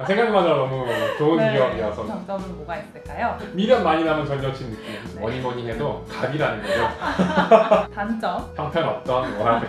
아, 생각만 해도 너무 좋은 네. 기업이어서 장점은 뭐가 있을까요? 미련 많이 남은 전 여친 느낌 뭐니 뭐니 해도 갑이라는 거죠 단점. 형편없던 워라벨.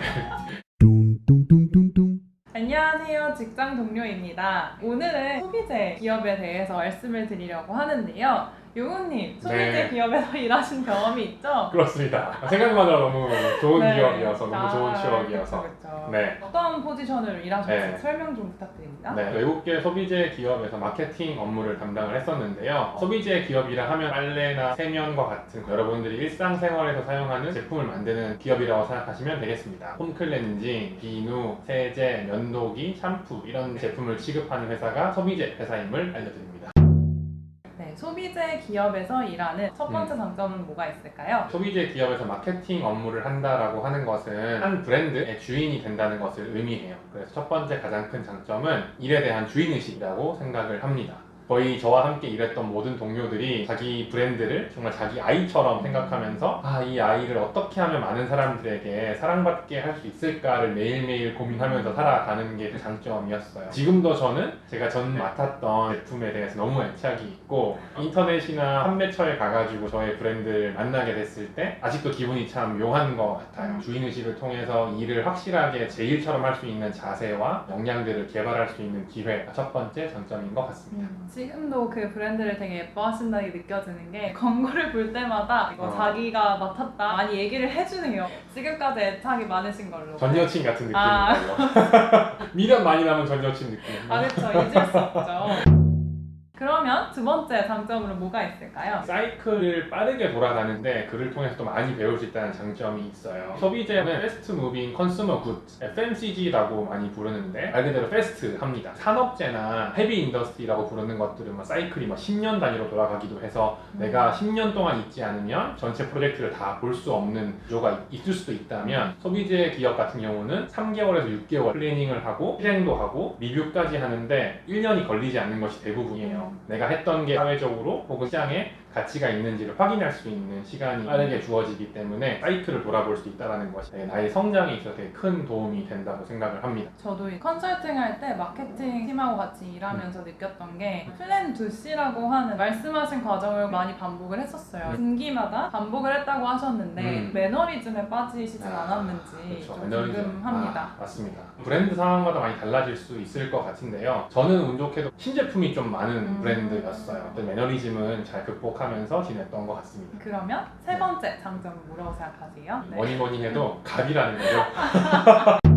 안녕하세요. 직장 동료입니다. 오늘은 소비재 기업에 대해서 말씀을 드리려고 하는데요. 용우님, 소비재 네. 기업에서 일하신 경험이 있죠? 그렇습니다 아, 생각만 해도 너무 좋은 네. 기업이어서 너무 아, 좋은 취업이어서 그쵸, 그쵸. 네. 어떤 포지션으로 일하셨는지 네. 설명 좀 부탁드립니다. 네, 외국계 소비재 기업에서 마케팅 업무를 담당을 했었는데요. 소비재 기업이라 하면 빨래나 세면과 같은 여러분들이 일상생활에서 사용하는 제품을 만드는 기업이라고 생각하시면 되겠습니다. 홈클렌징, 비누, 세제, 면도기, 샴푸 이런 제품을 취급하는 회사가 소비재 회사임을 알려드립니다. 네, 소비재 기업에서 일하는 첫 번째 음. 장점은 뭐가 있을까요? 소비재 기업에서 마케팅 업무를 한다라고 하는 것은 한 브랜드의 주인이 된다는 것을 의미해요. 그래서 첫 번째 가장 큰 장점은 일에 대한 주인의식이라고 생각을 합니다. 거의 저와 함께 일했던 모든 동료들이 자기 브랜드를 정말 자기 아이처럼 생각하면서 아, 이 아이를 어떻게 하면 많은 사람들에게 사랑받게 할 수 있을까를 매일매일 고민하면서 살아가는 게 그 장점이었어요. 지금도 저는 제가 전 맡았던 제품에 대해서 너무 애착이 있고 인터넷이나 판매처에 가가지고 저의 브랜드를 만나게 됐을 때 아직도 기분이 참 묘한 것 같아요. 음. 주인의식을 통해서 일을 확실하게 제 일처럼 할 수 있는 자세와 역량들을 개발할 수 있는 기회가 첫 번째 장점인 것 같습니다. 음, 지금도 그 브랜드를 되게 예뻐하신다는 게 느껴지는 게 광고를 볼 때마다 이거 어. 자기가 맡았다 많이 얘기를 해주네요. 지금까지 애착이 많으신 걸로. 전 여친 같은 느낌인 아. 걸로. 미련 많이 남은 전 여친 느낌. 아 그렇죠 잊을 수 없죠. 그러면 두 번째 장점으로 뭐가 있을까요? 사이클을 빠르게 돌아가는데 그를 통해서 또 많이 배울 수 있다는 장점이 있어요. 소비재는 패스트 무빙 컨슈머 굿, FMCG라고 많이 부르는데 말 그대로 패스트 합니다. 산업재나 헤비 인더스트리라고 부르는 것들은 뭐 사이클이 뭐 10년 단위로 돌아가기도 해서 내가 10년 동안 있지 않으면 전체 프로젝트를 다 볼 수 없는 구조가 있- 있을 수도 있다면 소비재 기업 같은 경우는 3개월에서 6개월 플래닝을 하고 실행도 하고 리뷰까지 하는데 1년이 걸리지 않는 것이 대부분이에요. 내가 했던 게 사회적으로 혹은 시장에 가치가 있는지를 확인할 수 있는 시간이 빠르게 주어지기 때문에 사이클을 돌아볼 수 있다는 것이 나의 성장에 있어서 되게 큰 도움이 된다고 생각을 합니다. 저도 이 컨설팅 할 때 마케팅 팀하고 같이 일하면서 느꼈던 게 플랜 2C라고 하는 말씀하신 과정을 많이 반복을 했었어요. 음. 분기마다 반복을 했다고 하셨는데 음. 매너리즘에 빠지시진 아, 않았는지 그렇죠. 좀 매너리즘. 궁금합니다. 아, 맞습니다. 브랜드 상황마다 많이 달라질 수 있을 것 같은데요. 저는 운 좋게도 신제품이 좀 많은 음. 브랜드였어요. 어떤 매너리즘은 잘 극복하면서 지냈던 것 같습니다. 그러면 세 번째 장점은 뭐라고 생각하세요? 네. 뭐니 뭐니 해도 갑이라는 거죠.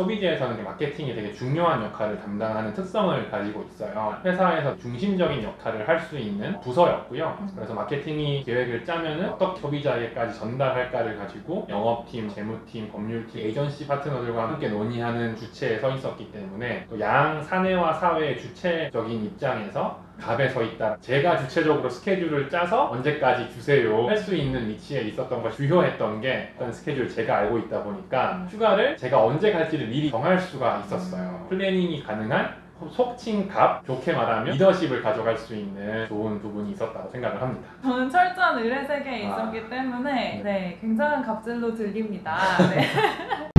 소비재에서는 그 마케팅이 되게 중요한 역할을 담당하는 특성을 가지고 있어요. 회사에서 중심적인 역할을 할 수 있는 부서였고요. 음. 그래서 마케팅이 계획을 짜면은 어떻게 소비자에게까지 전달할까를 가지고 영업팀, 재무팀, 법률팀, 에이전시 파트너들과 함께 논의하는 주체에 서 있었기 때문에 또양 사내와 사회의 주체적인 입장에서 갑에 서 있다. 제가 주체적으로 스케줄을 짜서 언제까지 주세요 할 수 있는 위치에 있었던 것이 주요했던 게 어떤 스케줄 제가 알고 있다 보니까 음. 휴가를 제가 언제 갈지를 미리 정할 수가 있었어요. 음. 플래닝이 가능한 속칭 갑, 좋게 말하면 리더십을 가져갈 수 있는 좋은 부분이 있었다고 생각을 합니다. 저는 철저한 의뢰 세계에 아. 있었기 때문에 네. 네, 굉장한 갑질로 들립니다. 네.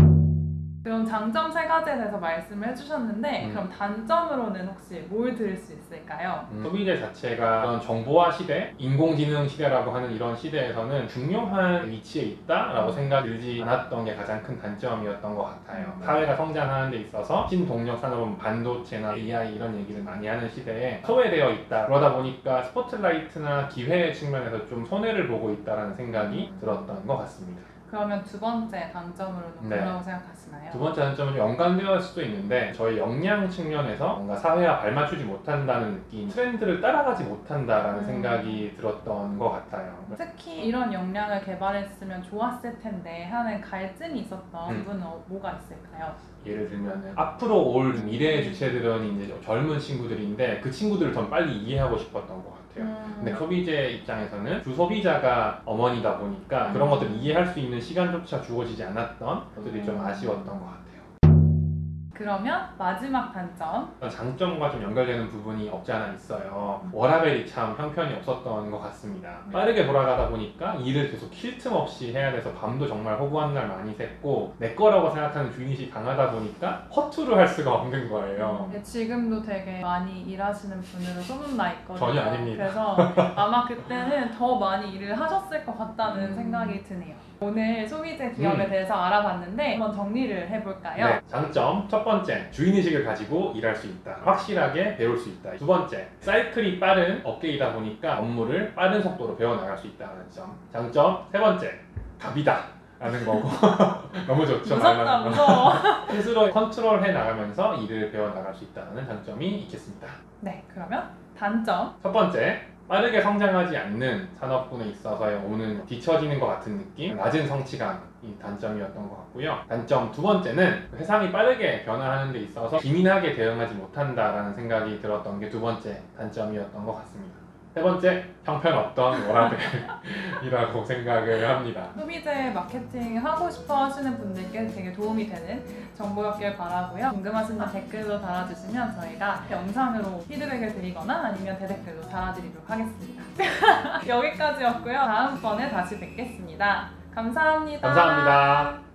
장점 세 가지에 대해서 말씀을 해주셨는데 음. 그럼 단점으로는 혹시 뭘 들을 수 있을까요? 음, 소비재 자체가 이런 정보화 시대, 인공지능 시대라고 하는 이런 시대에서는 중요한 위치에 있다라고 생각이 들지 않았던 게 가장 큰 단점이었던 것 같아요. 음. 사회가 성장하는 데 있어서 신동력 산업은 반도체나 AI 이런 얘기를 많이 하는 시대에 소외되어 있다. 그러다 보니까 스포트라이트나 기회 측면에서 좀 손해를 보고 있다라는 생각이 들었던 것 같습니다. 그러면 두 번째 단점으로는 네. 뭐라고 생각하시나요? 두 번째 단점은 좀 연관되어 있을 수도 있는데 저희 역량 측면에서 뭔가 사회와 발맞추지 못한다는 느낌, 트렌드를 따라가지 못한다라는 음. 생각이 들었던 것 같아요. 특히 이런 역량을 개발했으면 좋았을 텐데 하는 갈증이 있었던 음. 부분은 어- 뭐가 있을까요? 예를 들면 앞으로 올 미래의 주체들은 이제 젊은 친구들인데 그 친구들을 전 빨리 이해하고 싶었던 것 같아요. 음. 근데 소비재 입장에서는 주 소비자가 어머니다 보니까 음. 그런 것들을 이해할 수 있는 시간조차 주어지지 않았던 것들이 좀 음. 아쉬웠던 것 같아요. 그러면 마지막 단점. 장점과 좀 연결되는 부분이 없지 않아 있어요. 워라벨이 참 형편이 없었던 것 같습니다. 빠르게 돌아가다 보니까 일을 계속 쉴 틈 없이 해야 돼서 밤도 정말 허구한 날 많이 샜고 내 거라고 생각하는 주인이 강하다 보니까 허투루 할 수가 없는 거예요. 네, 지금도 되게 많이 일하시는 분으로 소문나 있거든요. 전혀 아닙니다. 그래서 아마 그때는 더 많이 일을 하셨을 것 같다는 음. 생각이 드네요. 오늘 소비재 기업에 음. 대해서 알아봤는데 한번 정리를 해볼까요? 네, 장점 첫 번째 주인의식을 가지고 일할 수 있다. 확실하게 배울 수 있다. 두 번째 사이클이 빠른 업계이다 보니까 업무를 빠른 속도로 배워나갈 수 있다는 점. 장점 세 번째 갑이다. 라는 거고. 너무 좋죠 무섭다 무서워. 스스로 컨트롤해 나가면서 일을 배워 나갈 수 있다는 장점이 있겠습니다. 네 그러면 단점. 첫 번째 빠르게 성장하지 않는 산업군에 있어서의 오는 뒤처지는 것 같은 느낌? 낮은 성취감이 단점이었던 것 같고요. 단점 두 번째는 세상이 빠르게 변화하는 데 있어서 기민하게 대응하지 못한다라는 생각이 들었던 게 두 번째 단점이었던 것 같습니다 세 번째 형편 없던 워라벨이라고 생각을 합니다 소비재 마케팅 하고 싶어 하시는 분들께 되게 도움이 되는 정보였길 바라고요. 궁금하신 점 댓글로 달아주시면 저희가 영상으로 피드백을 드리거나 아니면 대댓글로 달아드리도록 하겠습니다. 여기까지였고요. 다음번에 다시 뵙겠습니다 감사합니다. 감사합니다.